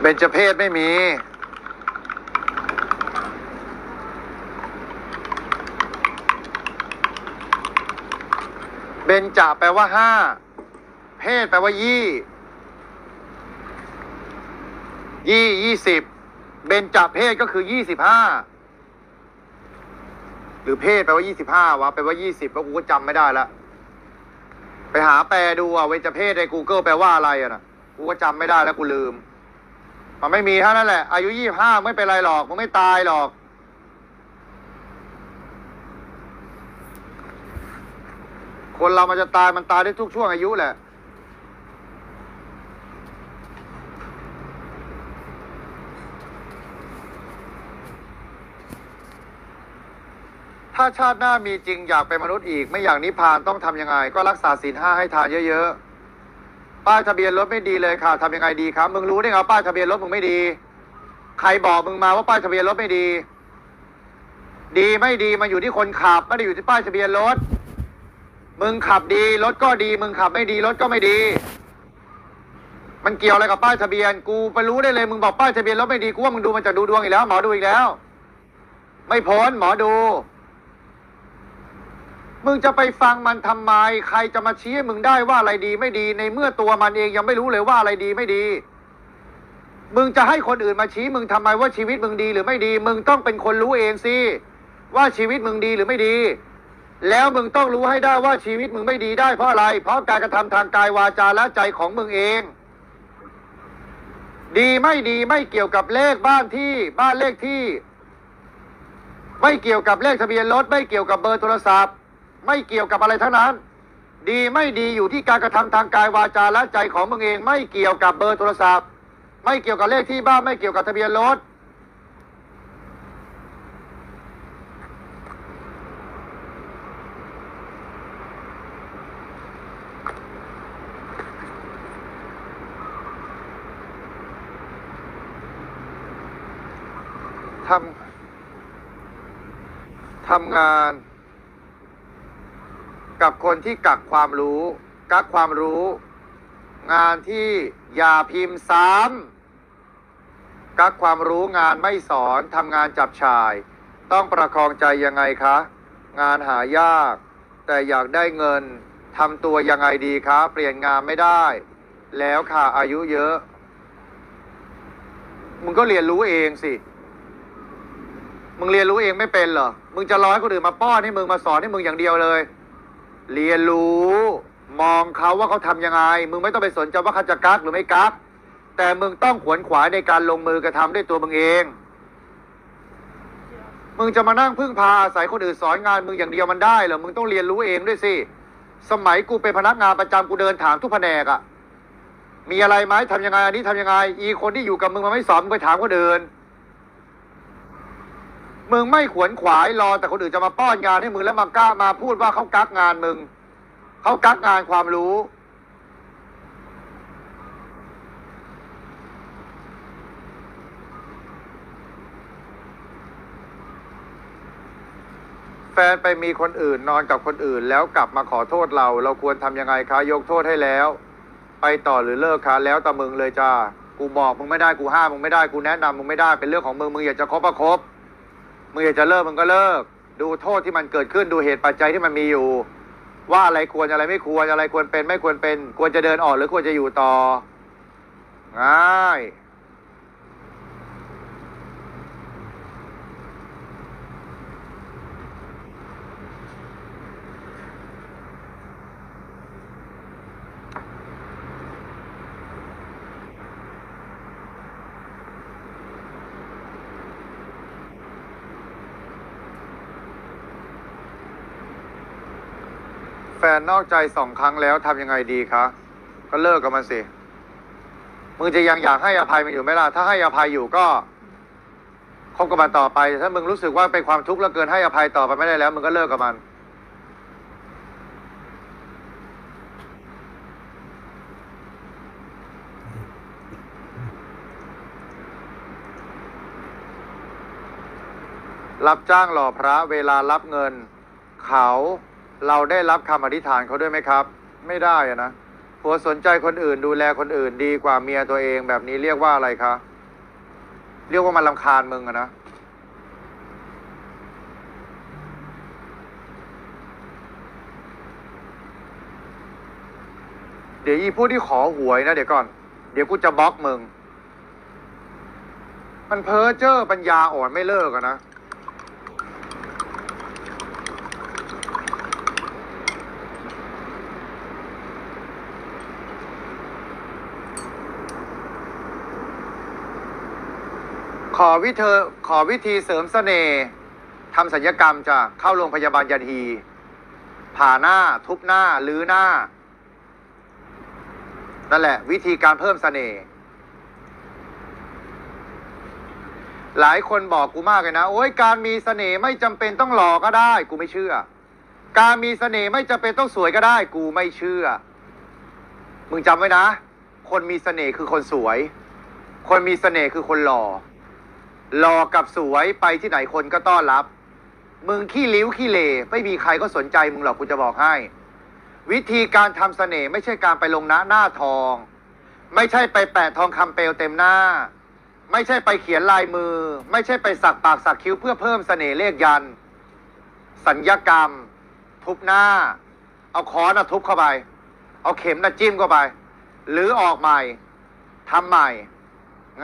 เบญจเพศไม่มี เบญจแปลว่าห้า เพศแปลว่ายี่ ยี่ยี่สิบ เบญจเพศก็คือยี่สิบห้า หรือเพศแปลว่ายี่สิบห้าวะแปลว่ายี่สิบแล้วกูก็จำไม่ได้ละ ไปหาแปลดูอะเวญจเพศใน Google แปลว่าอะไรอะนะกูก็จำไม่ได้แล้วกูลืม มันไม่มีเท่านั้นแหละ อายุยี่ห้าไม่เป็นไรหรอกมึงไม่ตายหรอก คนเรามันจะตายมันตายได้ทุกช่วงอายุแหละ ถ้าชาติหน้ามีจริงอยากเป็นมนุษย์อีก ไม่อย่ากนิพพานต้องทำยังไง ก็รักษาศีลห้าให้ทานเยอะๆ ป้ายทะเบียนรถไม่ดีเลยค่ะทำยังไงดีครับ มึงรู้ได้ไงป้ายทะเบียนรถมึงไม่ดี ใครบอกมึงมาว่าป้ายทะเบียนรถไม่ดี ดีไม่ดีมันอยู่ที่คนขับไม่ได้อยู่ที่ป้ายทะเบียนรถ มึงขับดีรถก็ดี มึงขับไม่ดีรถก็ไม่ดี มันเกี่ยวอะไรกับป้ายทะเบียน กูไปรู้ได้เลย มึงบอกป้ายทะเบียนรถไม่ดีกูว่ามึงดูมันจากดูดวงอีกแล้ว หมอดูอีกแล้ว ไม่พ้นหมอดู มึงจะไปฟังมันทำไม ใครจะมาชี้ให้มึงได้ว่าอะไรดีไม่ดี ในเมื่อตัวมันเองยังไม่รู้เลยว่าอะไรดีไม่ดี มึงจะให้คนอื่นมาชี้มึงทำไมว่าชีวิตมึงดีหรือไม่ดี มึงต้องเป็นคนรู้เองสิว่าชีวิตมึงดีหรือไม่ดี แล้วมึงต้องรู้ให้ได้ว่าชีวิตมึงไม่ดีได้เพราะอะไร เพราะการกระทำทางกายวาจาและใจของมึงเอง ดีไม่ดีไม่เกี่ยวกับเลขบ้านที่บ้านเลขที่ ไม่เกี่ยวกับเลขทะเบียนรถไม่เกี่ยวกับเบอร์โทรศัพท์ ไม่เกี่ยวกับอะไรทั้งนั้น ดีไม่ดีอยู่ที่การกระทำทางกายวาจาและใจของมึงเอง ไม่เกี่ยวกับเบอร์โทรศัพท์ ไม่เกี่ยวกับเลขที่บ้านไม่เกี่ยวกับทะเบียนรถทำทำงาน กับคนที่กักความรู้กักความรู้ งานที่อย่าพิมพ์ซ้ำกักความรู้งานไม่สอนทำงานจับชาย ต้องประคองใจยังไงคะ งานหายาก แต่อยากได้เงินทำตัวยังไงดีคะ เปลี่ยนงานไม่ได้ แล้วค่ะอายุเยอะ มึงก็เรียนรู้เองสิมึงเรียนรู้เองไม่เป็นเหรอ มึงจะรอให้คนอื่นมาป้อนให้มึงมาสอนให้มึงอย่างเดียวเลย เรียนรู้ มองเขาว่าเขาทำยังไง มึงไม่ต้องไปสนใจว่าเขาจะกักหรือไม่กัก แต่มึงต้องขวนขวายในการลงมือกระทำด้วยตัวมึงเอง มึงจะมานั่งพึ่งพาอาศัยคนอื่นสอนงานมึงอย่างเดียวมันได้เหรอ มึงต้องเรียนรู้เองด้วยสิ สมัยกูเป็นพนักงานประจำกูเดินถามทุกแผนกอะมีอะไรไหมทำยังไงอันนี้ทำยังไง อีคนที่อยู่กับมึงมันไม่สอนมึงไปถามคนอื่น มึงไม่ขวนขวายรอแต่คนอื่นจะมาป้อนงานให้มึงแล้วมากล้ามาพูดว่าเขากักงานมึงเขากักงานความรู้ แฟนไปมีคนอื่นนอนกับคนอื่นแล้วกลับมาขอโทษเรา เราควรทำยังไงคะ ยกโทษให้แล้ว ไปต่อหรือเลิกคะแล้วแต่มึงเลยจ้ากูบอกมึงไม่ได้กูห้ามมึงไม่ได้กูแนะนำมึงไม่ได้เป็นเรื่องของมึงมึงอยากจะคบก็คบ มึงอยากจะเลิกมึงก็เลิก ดูโทษที่มันเกิดขึ้นดูเหตุปัจจัยที่มันมีอยู่ ว่าอะไรควรอะไรไม่ควรอะไรควรเป็น ไม่ควรเป็น ควรจะเดินออกหรือควรจะอยู่ต่อง่าย แฟนนอกใจสองครั้งแล้วทำยังไงดีคะก็เลิกกับมันสิมึงจะยังอยากให้อภัยมันอยู่ไหมล่ะถ้าให้อภัยอยู่ก็คบกับมันต่อไป ถ้ามึงรู้สึกว่าเป็นความทุกข์แล้วเกินให้อภัยต่อไปไม่ได้แล้วมึงก็เลิกกับมัน รับจ้างหล่อพระเวลารับเงิน เขา เราได้รับคำอธิษฐานเขาด้วยไหมครับ ไม่ได้อะนะผัวสนใจคนอื่นดูแลคนอื่นดีกว่าเมียตัวเองแบบนี้เรียกว่าอะไรคะเรียกว่ามันลำคาญมึงอะนะเดี๋ยวอีผู้ที่ขอหวยนะเดี๋ยวก่อน เดี๋ยวกูจะบล็อกมึง มันเพ้อเจ้อปัญญาอ่อนไม่เลิกอะนะ ขอวิเธอขอวิธีเสริมเสน่ห์ทำสัญญกรรมจะเข้าโรงพยาบาลยันฮีผ่าหน้าทุบหน้าลื้อหน้า นั่นแหละ วิธีการเพิ่มเสน่ห์หลายคนบอกกูมากเลยนะ โอ้ยการมีเสน่ห์ไม่จำเป็นต้องหล่อก็ได้ กูไม่เชื่อ การมีเสน่ห์ไม่จำเป็นต้องสวยก็ได้ กูไม่เชื่อ มึงจำไว้นะ คนมีเสน่ห์คือคนสวย คนมีเสน่ห์คือคนหล่อ หล่อกับสวยไปที่ไหนคนก็ต้อนรับ มึงขี้ลิ้วขี้เหร่ไม่มีใครก็สนใจมึงหรอกกูจะบอกให้ วิธีการทำเสน่ห์ไม่ใช่การไปลงหน้าหน้าทอง ไม่ใช่ไปแปะทองคำเปลวเต็มหน้า ไม่ใช่ไปเขียนลายมือ ไม่ใช่ไปสักปากสักคิ้วเพื่อเพิ่มเสน่ห์เลขยัน สัญญกรรม ทุบหน้า เอาค้อนนะทุบเข้าไป เอาเข็มนะจิ้มเข้าไป หรือออกใหม่ทำใหม่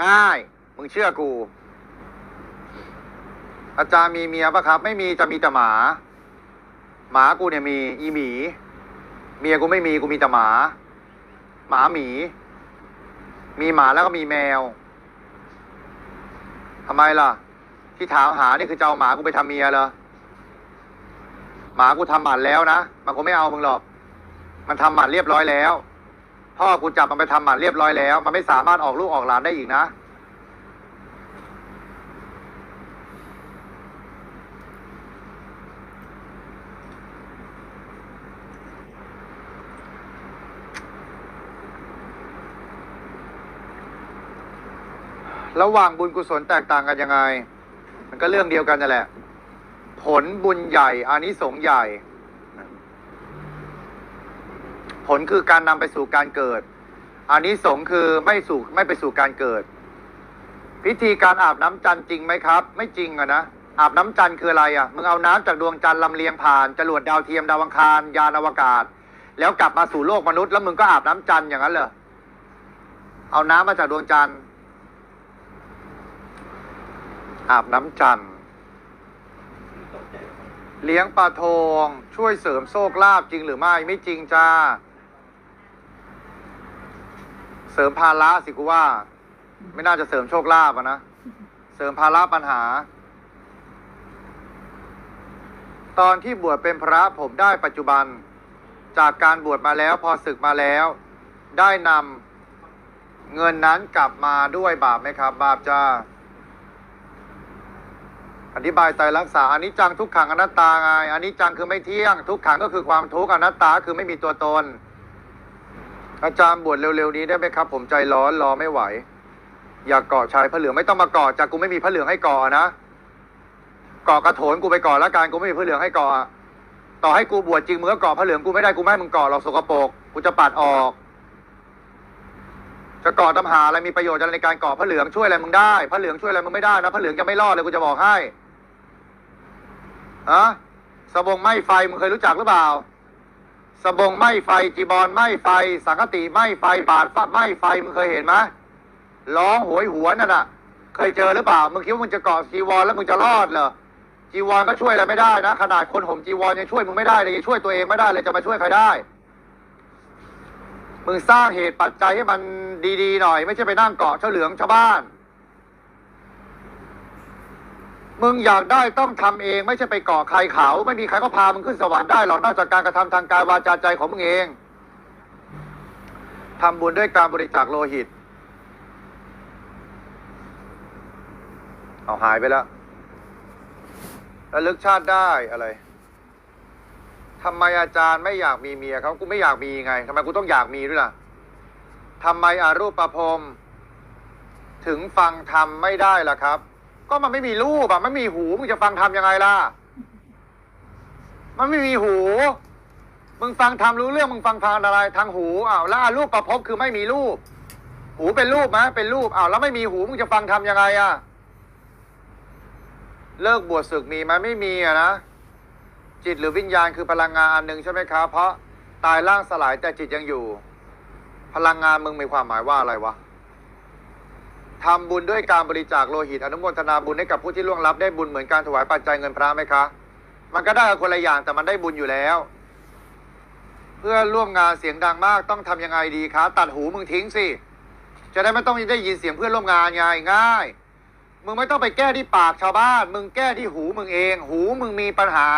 ง่าย มึงเชื่อกู อาจารย์มีเมียปะครับ ไม่มีจะมีแต่หมา หมากูเนี่ยมี อีหมี เมียกูไม่มีกูมีแต่หมา หมาหมี มีหมาแล้วก็มีแมวทำไมล่ะ ที่ถามหานี่คือจะเอาหมากูไปทำเมียเหรอหมากูทำหมันแล้วนะมันคงไม่เอามึงหรอกมันทำหมันเรียบร้อยแล้ว พ่อกูจับมันไปทำหมันเรียบร้อยแล้ว มันไม่สามารถออกลูกออกหลานได้อีกนะ ระหว่างบุญกุศลแตกต่างกันยังไง มันก็เรื่องเดียวกันนั่นแหละ ผลบุญใหญ่อานิสงส์ใหญ่ ผลคือการนำไปสู่การเกิดอานิสงส์คือไม่สู่ไม่ไปสู่การเกิด พิธีการอาบน้ำจันทร์จริงไหมครับ ไม่จริงอะนะอาบน้ำจันทร์คืออะไรอะมึงเอาน้ำจากดวงจันทร์ลำเลียงผ่านจรวดดาวเทียมดาวอังคารยานอวกาศ แล้วกลับมาสู่โลกมนุษย์ แล้วมึงก็อาบน้ำจันทร์อย่างนั้นเหรอเอาน้ำมาจากดวงจันทร์ อาบน้ำจันทร์เลี้ยงปลาทองช่วยเสริมโชคลาภจริงหรือไม่ไม่จริงจ้า เสริมภาระสิกูว่า ไม่น่าจะเสริมโชคลาภนะเสริมภาระปัญหา ตอนที่บวชเป็นพระผมได้ปัจจุบัน จากการบวชมาแล้วพอศึกมาแล้ว ได้นำเงินนั้นกลับมาด้วยบาปไหมครับ บาปจ้า อธิบายใจรักษาอันิจจังทุกขังอนัตตาไงอันิจจังคือไม่เที่ยง ทุกขังก็คือความทุกข์อนัตตาคือไม่มีตัวตน อาจารย์บวชเร็วๆนี้ได้ไหมครับ ผมใจร้อนรอไม่ไหว อยากเกาะชายพระเหลืองไม่ต้องมาเกาะจากกูไม่มีพระเหลืองให้เกาะนะเกาะกระโถนกูไปเกาะแล้วกันกูไม่มีพระเหลืองให้เกาะต่อให้กูบวชจริงมึงก็เกาะพระเหลืองกูไม่ได้กูไม่ให้มึงเกาะหรอกสกปรกกูจะปัดออกจะเกาะตำหาอะไรมีประโยชน์อะไรในการเกาะพระเหลืองช่วยอะไรมึงได้พระเหลืองช่วยอะไรมึงไม่ได้นะพระเหลืองจะไม่รอดเลยกูจะบอกให้ อะสบงไหม้ไฟมึงเคยรู้จักหรือเปล่า สบงไหม้ไฟจีบอลไหม้ไฟ สังกติไหม้ไฟบาทฟ้าไหม้ไฟมึงเคยเห็นไหมร้องโหยหัวนั่นน่ะ เคยเจอหรือเปล่ามึงคิดว่ามึงจะเกาะจีวรแล้วมึงจะรอดเหรอจีวรก็ช่วยอะไรไม่ได้นะ ขนาดคนห่มจีวรยังช่วยมึงไม่ได้เลยช่วยตัวเองไม่ได้เลยจะมาช่วยใครได้มึงสร้างเหตุปัจจัยให้มันดีๆหน่อย ไม่ใช่ไปนั่งเกาะเฉลืองชาวบ้าน มึงอยากได้ต้องทำเอง ไม่ใช่ไปเกาะใครเขาไม่มีใครก็พามึงขึ้นสวรรค์ได้หรอกนอกจากการกระทำทางกายวาจาใจของมึงเองทำบุญด้วยการบริจาคโลหิต เอาหายไปแล้วระลึกชาติได้อะไรทำไมอาจารย์ไม่อยากมีเมียเขากูไม่อยากมีไงทำไมกูต้องอยากมีด้วยล่ะทำไมอารูปประพรมถึงฟังธรรมไม่ได้ล่ะครับ ก็มันไม่มีรูปอะไม่มีหูมึงจะฟังธรรมยังไงล่ะ มันไม่มีหู มึงฟังธรรมรู้เรื่องมึงฟังทางอะไร ทางหูอ้าวแล้วรูปประพบคือไม่มีรูป หูเป็นรูปไหมเป็นรูปอ้าวแล้วไม่มีหูมึงจะฟังธรรมยังไงอะเลิกบวชศึกมีไหมไม่มีอะนะจิตหรือวิญญาณคือพลังงานอันหนึ่งใช่ไหมครับเพราะตายร่างสลายแต่จิตยังอยู่ พลังงานมึงมีความหมายว่าอะไรวะ ทำบุญด้วยการบริจาคโลหิตอนุโมทนาบุญให้กับผู้ที่ล่วงลับได้บุญเหมือนการถวายปัจจัยเงินพระไหมคะ มันก็ได้คนละอย่างแต่มันได้บุญอยู่แล้ว เพื่อร่วมงานเสียงดังมากต้องทำยังไงดีคะ ตัดหูมึงทิ้งสิจะได้ไม่ต้องได้ยินเสียงเพื่อนร่วมงานไงง่าย มึงไม่ต้องไปแก้ที่ปากชาวบ้าน มึงแก้ที่หูมึงเอง หูมึงมีปัญหา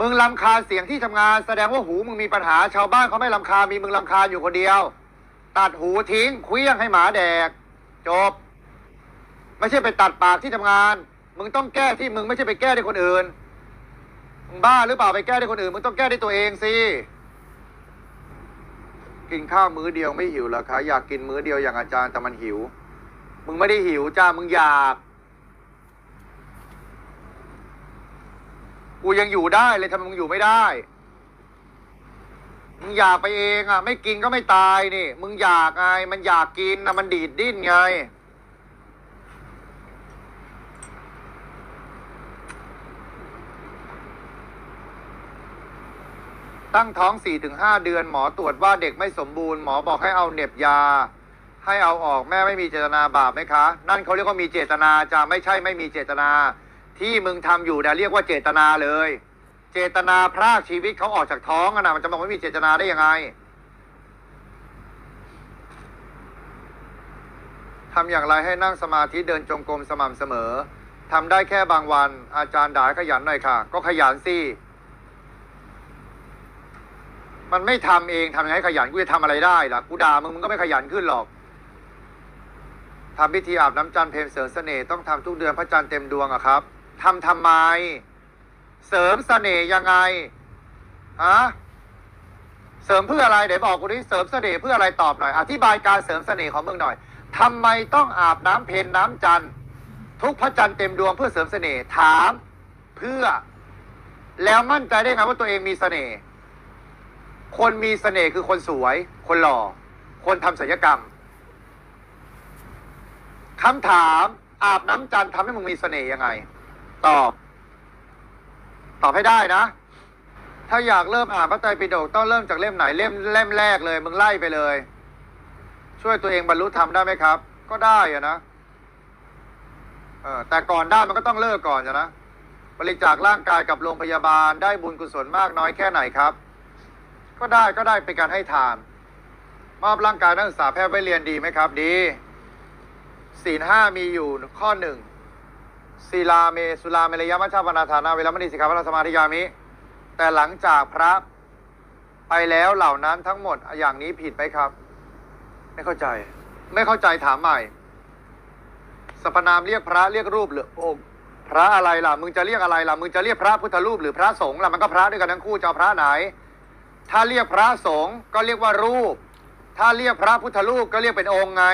มึงลำคาเสียงที่ทำงาน แสดงว่าหูมึงมีปัญหาชาวบ้านเขาไม่ลำคา มีมึงลำคาอยู่คนเดียว ตัดหูทิ้งเคลี้ยงให้หมาแดก จบ ไม่ใช่ไปตัดปากที่ทำงาน มึงต้องแก้ที่มึงไม่ใช่ไปแก้ที่คนอื่นมึงบ้าหรือเปล่าไปแก้ที่คนอื่น มึงต้องแก้ที่ตัวเองสิกินข้าวมื้อเดียวไม่หิวเหรอคะอยากกินมื้อเดียวอย่างอาจารย์แต่มันหิว มึงไม่ได้หิวจ้ามึงอยากกูยังอยู่ได้เลยทำไมมึงอยู่ไม่ได้ มึงอยากไปเองอะ ไม่กินก็ไม่ตายนี่ มึงอยากไง มันอยากกินนะมันดีดดิ้นไง ตั้งท้องสี่ถึงห้าเดือน หมอตรวจว่าเด็กไม่สมบูรณ์ หมอบอกให้เอาเน็บยา ให้เอาออกแม่ไม่มีเจตนาบาปไหมคะ นั่นเขาเรียกว่ามีเจตนาจะไม่ใช่ไม่มีเจตนา ที่มึงทำอยู่นะเรียกว่าเจตนาเลย เจตนาพรากชีวิตเขาออกจากท้องนะมันจะบอกไม่มีเจตนาได้ยังไงทำอย่างไรให้นั่งสมาธิเดินจงกรมสม่ำเสมอทำได้แค่บางวัน อาจารย์ด่าขยันหน่อยค่ะ ก็ขยันสิมันไม่ทำเองทำยังไงขยันกูจะทำอะไรได้ล่ะกูด่ามึงมึงก็ไม่ขยันขึ้นหรอกทำพิธีอาบน้ำจันทร์เพลเสริมเสน่ห์ต้องทำทุกเดือนพระจันทร์เต็มดวงอะครับทำทำไม เสริมเสน่ห์ยังไงฮะเสริมเพื่ออะไรเดี๋ยวบอกกูดิเสริมเสน่ห์เพื่ออะไรตอบหน่อย อธิบายการเสริมเสน่ห์ของมึงหน่อยทำไมต้องอาบน้ำเพลน้ำจันทร์ทุกพระจันทร์เต็มดวงเพื่อเสริมเสน่ห์ถามเพื่อ แล้วมั่นใจได้ไงว่าตัวเองมีเสน่ห์คนมีเสน่ห์คือคนสวย คนหล่อ คนทำศัลยกรรมคำถามอาบน้ำจันทร์ทำให้มึงมีเสน่ห์ยังไง ตอบ ตอบให้ได้นะ ถ้าอยากเริ่มอ่านพระไตรปิฎกต้องเริ่มจากเล่มไหนเล่มเล่มแรกเลย มึงไล่ไปเลย ช่วยตัวเองบรรลุธรรมได้ไหมครับ ก็ได้อะนะเออแต่ก่อนได้มันก็ต้องเลิกก่อนอะนะบริจาคร่างกายกับโรงพยาบาลได้บุญกุศลมากน้อยแค่ไหนครับ ก็ได้ก็ได้เป็นการให้ทาน มอบร่างกายนักศึกษาแพทย์ไว้เรียนดีไหมครับ ดีศีลห้ามีอยู่ข้อหนึ่ง ศีลาเมสุลาเมรยมัชฌาปนาฐานาเวรมณีสิกขาปะสมาธิยามิ แต่หลังจากพระไปแล้วเหล่านั้นทั้งหมดอย่างนี้ผิดไหมครับ ไม่เข้าใจ ไม่เข้าใจถามใหม่สรรพนามเรียกพระเรียกรูปหรือองค์พระอะไรล่ะมึงจะเรียกอะไรล่ะมึงจะเรียกพระพุทธรูปหรือพระสงฆ์ล่ะมันก็พระด้วยกันทั้งคู่จะเอาพระไหน ถ้าเรียกพระสงฆ์ก็เรียกว่ารูป ถ้าเรียกพระพุทธรูปก็เรียกเป็นองค์ไง